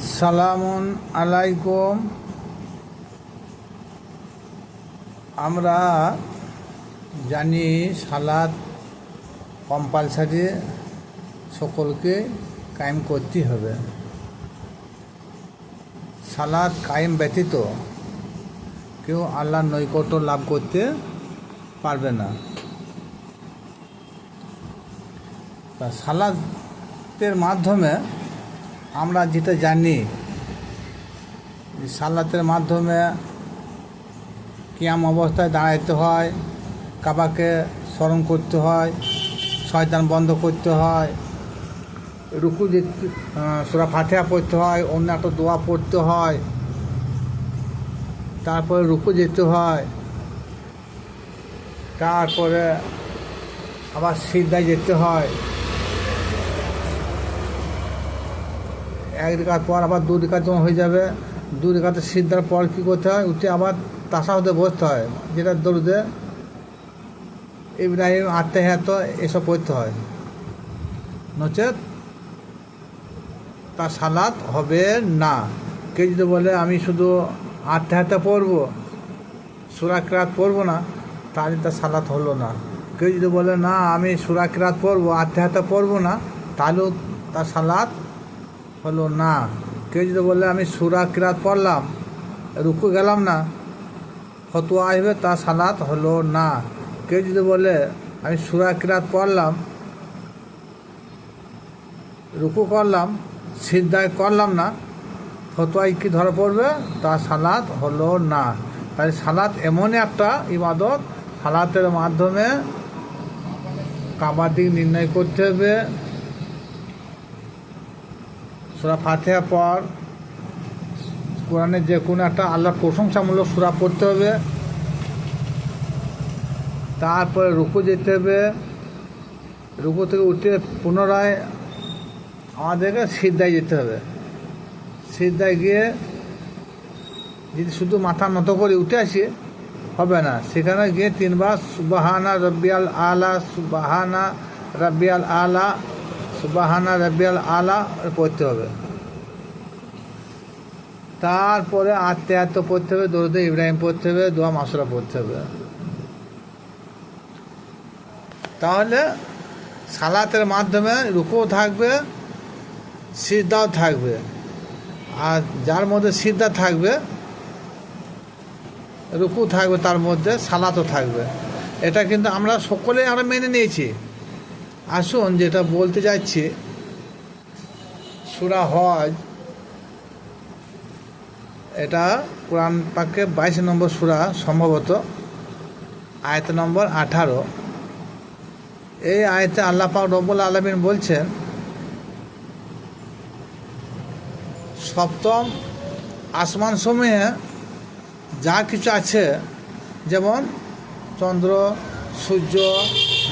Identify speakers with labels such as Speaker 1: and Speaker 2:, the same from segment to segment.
Speaker 1: সালামুন আলাইকুম। আমরা জানি সালাদ কম্পালসারি সকলকে কায়েম করতে হবে। সালাদ কায়েম ব্যতীত কেউ আল্লাহর নৈকট্য লাভ করতে পারবে না। তা সালাতের মাধ্যমে আমরা যেটা জানি, যে সালাতের মাধ্যমে কিয়াম অবস্থায় দাঁড়াইতে হয়, কাবাকে স্মরণ করতে হয়, শয়তান বন্ধ করতে হয়, রুকু যেতে সুরা ফাটিহা পড়তে হয়, অন্য একটা দোয়া পড়তে হয়, তারপরে রুকু যেতে হয়, তারপরে আবার সিদ্ধায় যেতে হয়। এক রেখার পর আবার দু রেখার যখন হয়ে যাবে। দু রেখাতে সিদ্ধার পর কী করতে হয়? উঠে আবার তাসা হতে বসতে হয়। যেটা দরুদে ইব্রাহিম আত্মাহাত, এসব পড়তে হয়। নচেত তার সালাদ হবে না। কেউ যদি বলে, আমি শুধু আত্মাহাতে পড়ব সুরা কিরাত পড়ব না, তাহলে তার সালাত হলো না। কেউ যদি বলে, না, আমি সুরা কিরাত পড়ব, আত্মাহাতে পড়ব না, তাহলেও তার সালাত হলো না। কেউ যদি বলে, আমি সুরা কিরাত পড়লাম, রুকু গেলাম না, ফতুয়া আসবে তা সালাত হলো না। কেউ যদি বলে, আমি সুরা কিরাত পড়লাম, রুকু করলাম সিদ্ধায় করলাম না, ফতোয়ায় কি ধরা পড়বে? তা সালাত হলো না। তাই সালাত এমনই একটা ইবাদত, সালাতের মাধ্যমে কাবাডি নির্ণয় করতে হবে সুরা ফাতেহা পর কোরআনের যে কোনো একটা আল্লাহর প্রশংসামূলক সুরা পড়তে হবে। তারপরে রুকু যেতে হবে। রুকু থেকে উঠে পুনরায় আমাদেরকে সিদ্ধায় যেতে হবে। সিদ্ধায় গিয়ে যদি শুধু মাথা নত করে উঠে আসি, হবে না। সেখানে গিয়ে তিনবার সুবাহানা রব্বিয়াল আলা, সুবাহানা রব্বিয়াল আলা সুবাহানা রব্বিয়াল আলা পড়তে হবে। তারপরে আত্মে আত্ম পড়তে হবে দৌড়দে ইব্রাহিম পড়তে হবে, দোয়া মাসুরা পড়তে হবে। তাহলে সালাতের মাধ্যমে রুকুও থাকবে সিদ্ধাও থাকবে। আর যার মধ্যে সিদ্ধা থাকবে, রুকু থাকবে, তার মধ্যে সালাতও থাকবে। এটা কিন্তু আমরা সকলেই আমরা মেনে নিয়েছি। আসুন, যেটা বলতে যাচ্ছি সুরা হজ, এটা কোরআন পাকে বাইশ নম্বর সুরা, সম্ভবত আয়ত নম্বর আঠারো। এই আয়তে আল্লাহ পাক রব্বুল আলমিন বলছেন, সপ্তম আসমান সমূহে যা কিছু আছে, যেমন চন্দ্র, সূর্য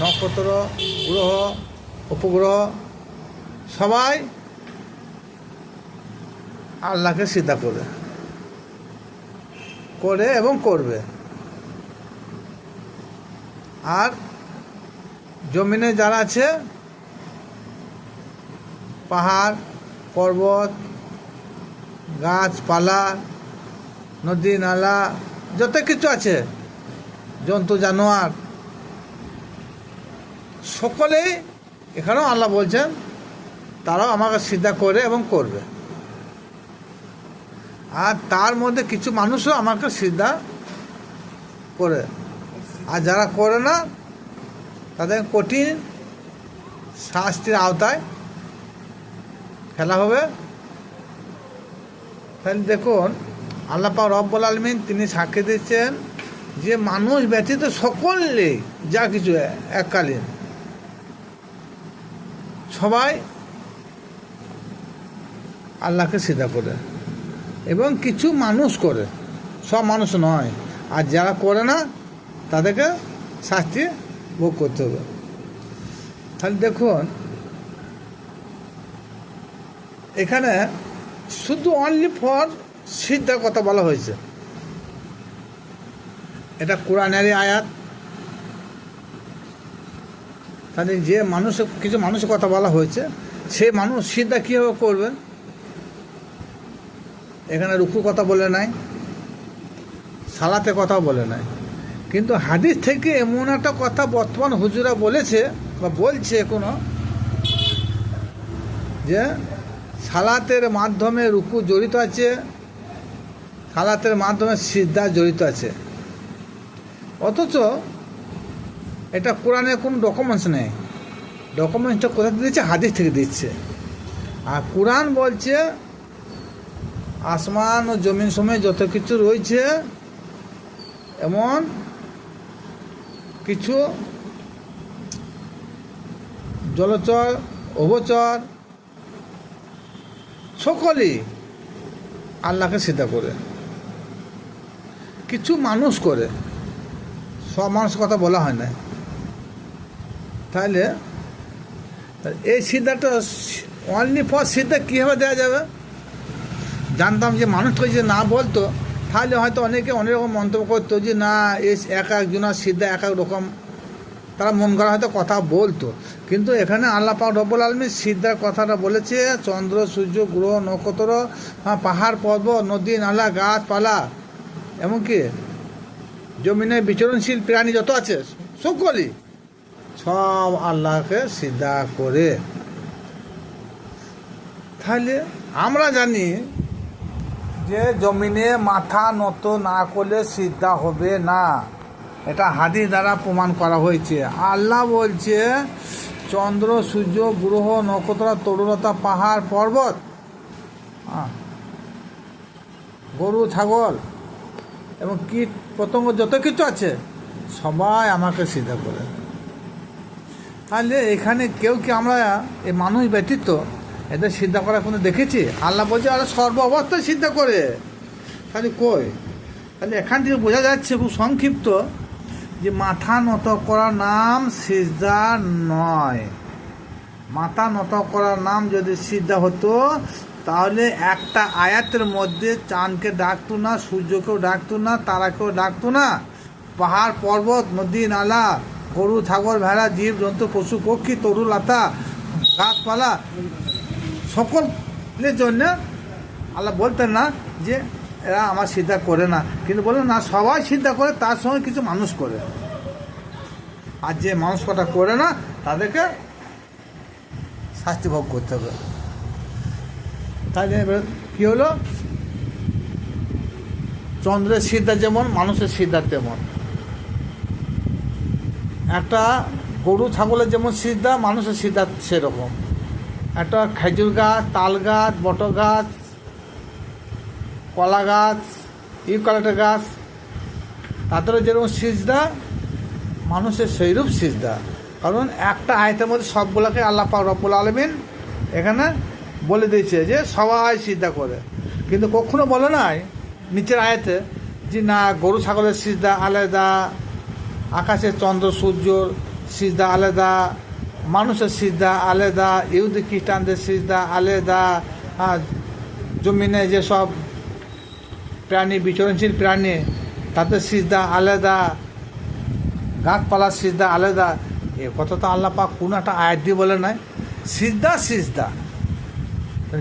Speaker 1: নক্ষত্র, গ্রহ, উপগ্রহ, সবাই আল্লাহকে সিদ্ধা করে। করে এবং করবে। আর জমিনে যারা আছে, পাহাড়, পর্বত, গাছপালা, নদী, নালা, যত কিছু আছে, জন্তু, জানোয়ার সকলেই এখানেও আল্লাহ বলছেন, তারাও আমাকে সিদ্ধা করে এবং করবে। আর তার মধ্যে কিছু মানুষও আমাকে সিদ্ধা করে। আর যারা করে না, তাদের কঠিন শাস্তির আওতায় ফেলা হবে। তাহলে দেখুন আল্লাপা রব্বুল আলমিন তিনি সাক্ষী দিচ্ছেন যে মানুষ ব্যতীত সকলে যা কিছু এককালীন সবাই আল্লাহকে সিধা করে এবং কিছু মানুষ করে। সব মানুষ নয়। আর যারা করে না, তাদেরকে শাস্তি ভোগ করতে হবে। তাহলে দেখুন, এখানে শুধু অনলি ফর সিদ্ধার কথা বলা হয়েছে। এটা কোরআনেরই আয়াত। তাহলে যে মানুষের কিছু মানুষের কথা বলা হয়েছে, সে মানুষ সিদ্ধা কীভাবে করবে এখানে রুকু কথা বলে নাই, সালাতে কথা বলে নাই। কিন্তু হাদিস থেকে এমন একটা কথা বর্তমান হুজুরা বলেছে, বা বলছে এখনও, যে সালাতের মাধ্যমে রুকু জড়িত আছে, সালাতের মাধ্যমে সিদ্ধা জড়িত আছে। অথচ এটা কোরআনের কোনো ডকুমেন্টস নেই। ডকুমেন্টসটা কোথা থেকে দিচ্ছে হাদিস থেকে দিচ্ছে আর কোরআন বলছে, আসমান ও জমিন সময় যত কিছু রয়েছে, এমন কিছু জলচর অবচর সকলেই আল্লাহকে সিদ্ধা করে। কিছু মানুষ করে। সব মানুষের কথা বলা হয় না। তাহলে এই সিদ্ধাটা অনলি ফর সিদ্ধা কীভাবে দেওয়া যাবে? জানতাম যে মানুষকে যে না বলতো, তাহলে হয়তো অনেকে অনেক রকম মন্তব্য করতো যে না, এই এক একজনের সিদ্ধা এক এক রকম। তারা মন করা হয়তো কথা বলতো। কিন্তু এখানে আল্লাহ পাক রব্বুল আলমী সিদ্ধার কথাটা বলেছে, চন্দ্র, সূর্য, গ্রহ, নক্ষত্র পাহাড়, পর্বত, নদী, নালা, গাছপালা, এমনকি জমিনে বিচরণশীল প্রাণী যত আছে, সকলই। সব আল্লাহকে সিদ্ধা করে। তাহলে আমরা জানি যে জমিনে মাথা নত না করলে সিদ্ধা হবে না। এটা হাদিস দ্বারা প্রমাণ করা হয়েছে। আল্লাহ বলছে, চন্দ্র, সূর্য, গ্রহ, নক্ষত্র, তরুণতা, পাহাড়, পর্বত গরু, ছাগল এবং কীট, পতঙ্গ, যত কিছু আছে, সবাই আমাকে সিদ্ধা করে। তাহলে এখানে কেউ কি আমরা এই মানুষ ব্যতীত? এদের সিদ্ধা করা কোনো দেখেছি? আল্লাহ বলছে, আরে সর্ব অবস্থায় সিদ্ধা করে। তাহলে কই? তাহলে এখান থেকে বোঝা যাচ্ছে খুব সংক্ষিপ্ত যে মাথা নত করার নাম সিজদা নয়। মাথা নত করার নাম যদি সিদ্ধা হতো, তাহলে একটা আয়াতের মধ্যে চাঁদকে ডাকতো না, সূর্যকেও ডাকতো না, তারাকেও ডাকতো না। পাহাড়, পর্বত, নদী, নালা গরু, ছাগল, ভেড়া, জীব, জন্তু, পশু, পক্ষী তরুলতা গাছপালা, সকলের জন্য আল্লাহ বলতেন না যে এরা আমার সিদ্ধা করে না। কিন্তু বললেন, না, সবাই সিদ্ধা করে, তার সঙ্গে কিছু মানুষ করে। আর যে মানুষ কটা করে না, তাদেরকে শাস্তি ভোগ করতে হবে। তাই কী হলো? চন্দ্রের সিদ্ধা যেমন, মানুষের সিদ্ধা তেমন। একটা গরু, ছাগলের যেমন সিদ্ধা, মানুষের সিদ্ধা সেরকম। একটা খেজুর গাছ, তাল গাছ বট গাছ, কলা গাছ ইউকালেক্টার গাছ, তাদেরও যেরকম সিজদা মানুষের সেইরূপ সিজদা কারণ একটা আয়তের মধ্যে সবগুলোকে আল্লাহ রব্বুল আলমিন এখানে বলে দিয়েছে যে, সবাই সিজদা করে। কিন্তু কখনো বলে নাই নিচের আয়াতে যে, না, গরু, ছাগলের সিজদা আলাদা আকাশের চন্দ্র সূর্যর সিজদা, আলাদা, মানুষের সিজদা, আলাদা, ইহুদি, খ্রিস্টানদের সিজদা, আলাদা জমিনে যেসব প্রাণী, বিচরণশীল প্রাণী, তাদের সিজদা আলাদা, গাছপালার সিজদা আলাদা। এ কথা তো আল্লাহ পাক কোনো একটা আয়াত দিয়ে বলে নাই। সিজদা সিজদা।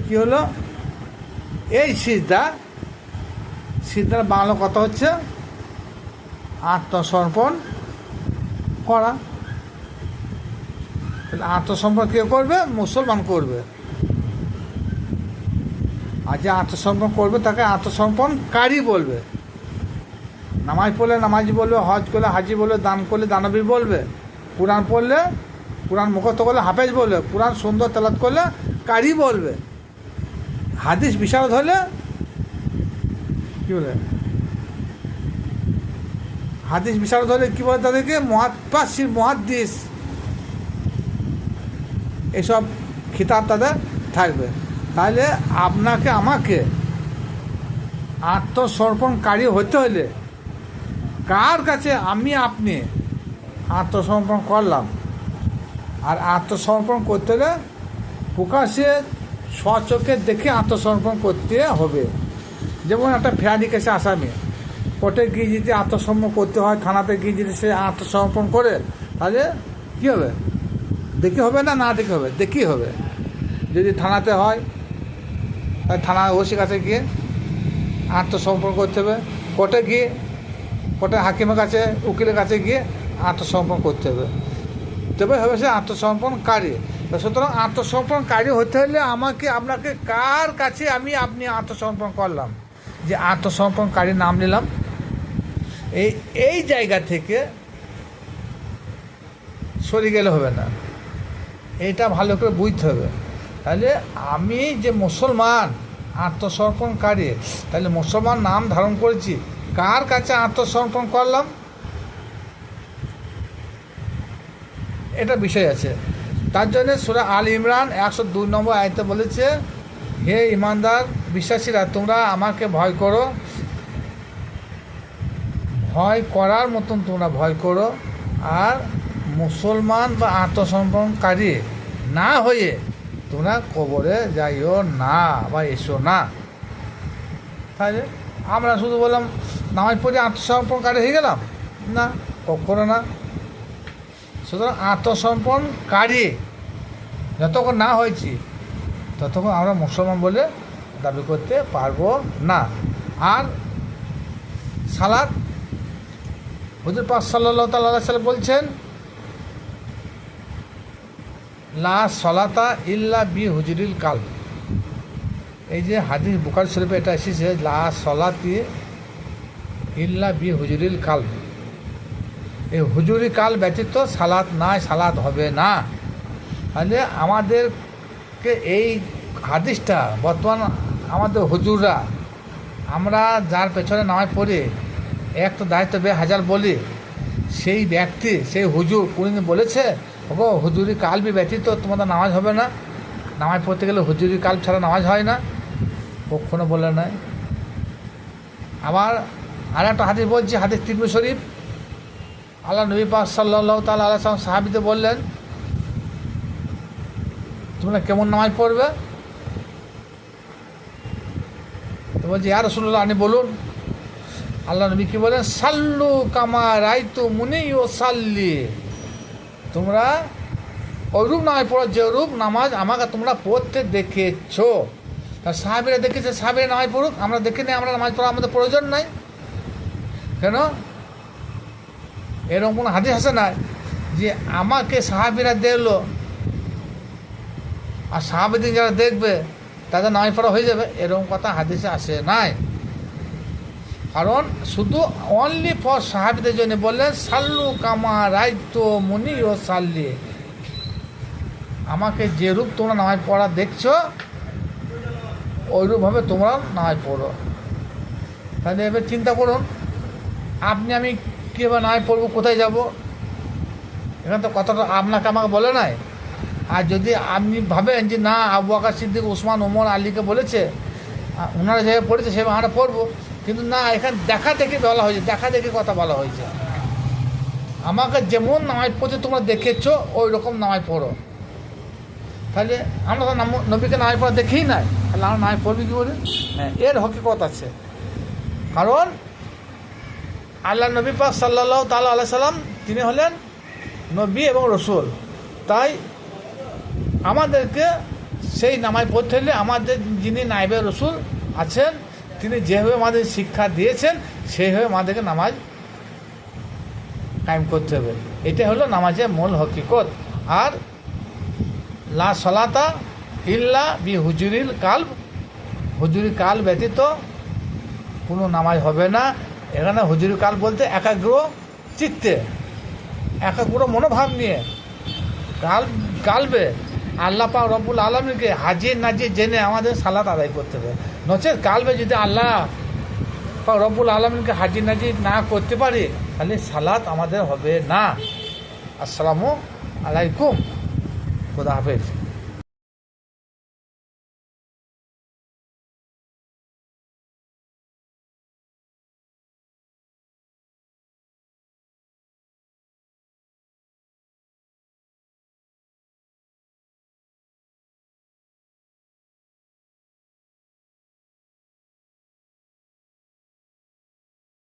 Speaker 1: কী হলো? এই সিজদা, সিজদার বাংলা কথা হচ্ছে আত্মসমর্পণ। করা তাহলে আত্মসমর্পণ কে করবে? মুসলমান করবে। আর যে আত্মসমর্পণ করবে, তাকে আত্মসমর্পণকারী বলবে। নামাজ পড়লে নামাজি বলবে, হজ করলে হাজি বলবে, দান করলে দানবী বলবে। কোরআন পড়লে, কোরআন মুখস্থ করলে হাফেজ বলবে। কোরআন সুন্দর তেলাত করলে কারি বলবে। হাদিস বিশারদ হলে কী বলে? হাদিস বিশারদ হলে কী বলে তাদেরকে? মহাত্মাসির মহাদ্দিস এসব খিতাব তাদের থাকবে। তাহলে আপনাকে, আমাকে আত্মসমর্পণকারী হতে হলে কার কাছে আমি, আপনি আত্মসমর্পণ করলাম? আর আত্মসমর্পণ করতে হলে প্রকাশে স্বচোখে দেখে আত্মসমর্পণ করতে হবে। যেমন একটা ফেরানি কেসে আসামি। কোর্টে গিয়ে যদি আত্মসমর্পণ করতে হয়, থানাতে গিয়ে যদি সে আত্মসমর্পণ করে, তাহলে কী হবে? দেখি হবে না না দেখে হবে? দেখি হবে। যদি থানাতে হয় থানা ওসি কাছে গিয়ে আত্মসমর্পণ করতে হবে। কোর্টে গিয়ে কোর্টে হাকিমের কাছে, উকিলের কাছে গিয়ে আত্মসমর্পণ করতে হবে। তবে হবে সে আত্মসমর্পণকারী। সুতরাং আত্মসমর্পণকারী হতে হলে আমাকে, আপনাকে কার কাছে আমি আপনি আত্মসমর্পণ করলাম? যে আত্মসমর্পণকারী নাম নিলাম। এই এই জায়গা থেকে সরে গেলে হবে না। এটা ভালো করে বুঝতে হবে। তাহলে আমি যে মুসলমান, আত্মসমর্পণকারী, তাহলে মুসলমান নাম ধারণ করেছি। কার কাছে আত্মসমর্পণ করলাম? এটা বিষয় আছে। তার জন্য সুরা আল ইমরান একশো দুই নম্বর আয়তে বলেছে, হে ইমানদার, বিশ্বাসীরা, তোমরা আমাকে ভয় করো। ভয় করার মতন তোমরা ভয় করো আর মুসলমান বা আত্মসমর্পণকারী না হয়ে তোমরা কবরে যাইও না বা এসো না। তাহলে আমরা শুধু বললাম, নামাজ পড়ে আত্মসমর্পণকারী হয়ে গেলাম? না, কখনো না। সুতরাং আত্মসমর্পণকারী যতক্ষণ না হয়েছি, ততক্ষণ আমরা মুসলমান বলে দাবি করতে পারব না। আর সালাদ হুজুর পাক সাল্লাহ তাল্লাহ সাল্লাম বলছেন, লা সলাতা ইল্লা বি হুজুরিল কাল। এই যে হাদিস বুকার শরীফে এটা এসেছে, লা সলাতি ইল্লা বি হুজুরিল কাল। এই হুজুরি কাল ব্যতীত সালাত নাই, সালাত হবে না। তাহলে আমাদেরকে এই হাদিসটা, বর্তমান আমাদের হুজুররা, আমরা যার পেছনে নামাজ পড়ি এক তো দায়িত্ব বে হাজার বলি। সেই ব্যক্তি, সেই হুজুর কোনদিন বলেছে, ওগো, হুজুরি কালবি ব্যতীত তোমাদের নামাজ হবে না। নামাজ পড়তে গেলে হুজুরি কাল ছাড়া নামাজ হয় না। কখনো বলে নাই। আবার আর একটা হাদিস বলছি, হাদিস তিরমি শরীফ। আল্লাহ নবী পাক সাল্লাহ তাল আল্লাহ সাহাবিতে বললেন, তোমরা কেমন নামাজ পড়বে? তো বলছি আর রসুল্লাহ আপনি বলুন। আল্লাহ নবী কি বলেন, সাল্লু কামা রাইতু মুনি ও সাল্লি। তোমরা ওইরূপ নামাজ পড়ো যেরূপ নামাজ আমাকে তোমরা পড়তে দেখেছ। সাহাবিরা দেখেছে, সাহাবিরা নামাজ পড়ুক, আমরা দেখে নিই, আমরা নামাজ পড়া আমাদের প্রয়োজন নাই। কেন? এরকম কোনো হাদিস আসে না যে আমাকে সাহাবিরা দেখল, আর সাহাবিদিন যারা দেখবে, তাদের নামাজ পড়া হয়ে যাবে, এরকম কথা হাদিসে আসে নাই। কারণ শুধু অনলি ফর সাহাবিদের জন্য বললেন সাল্লু কামা রাইত মুনি ও সাল্লি। আমাকে যে রূপ তোমরা নামাজ পড়া দেখছ, ওইরূপভাবে তোমরা নামাজ পড়ো। তাহলে এবার চিন্তা করুন, আপনি আমি কীভাবে নামাজ পড়ব, কোথায় যাব? এখানে তো কথাটা আপনাকে আমাকে বলে নাই। আর যদি আপনি ভাবেন যে না, আবু আকাশ সিদ্দিক ওসমান ওমর, আলীকে বলেছে ওনারা যেভাবে পড়েছে সেভাবে আমরা পড়ব। কিন্তু না, এখানে দেখা দেখে বলা হয়েছে, দেখা দেখে কথা বলা হয়েছে। আমাকে যেমন নামাজ পড়তে তোমরা দেখেছ ওই রকম নামাজ পড়ো। তাহলে আমরা তো নবীকে নামাজ পড়া দেখেই নাই। তাহলে আমরা নামাজ পড়বি কী বলে হ্যাঁ এর হকিকত আছে। কারণ আল্লাহ নবী পাক সাল্লাহ তাল্লাহ আল্লাহ সাল্লাম, তিনি হলেন নবী এবং রসুল। তাই আমাদেরকে সেই নামাজ পড়তে হলে আমাদের যিনি নাইবে রসুল আছেন তিনি যেভাবে আমাদের শিক্ষা দিয়েছেন, সেইভাবে আমাদেরকে নামাজ কায়েম করতে হবে। এটা হলো নামাজের মূল হকিকত। আর লা সলাতা ইল্লা বি হুজুরিল কাল হুজুরি কাল ব্যতীত কোনো নামাজ হবে না। এখানে হুজুরি কাল বলতে একাগ্র চিত্তে, একাগ্র মনোভাব নিয়ে কাল, কালবে। আল্লাহ পাক রব্বুল আলমীকে হাজির নাজির জেনে আমাদের সালাত আদায় করতে হবে। নচেত কালবে যদি আল্লাহ বা রবুল আলমিনকে হাজির নাজির না করতে পারি, তাহলে সালাত আমাদের হবে না। আসসালামু আলাইকুম। খুদা হাফেজ।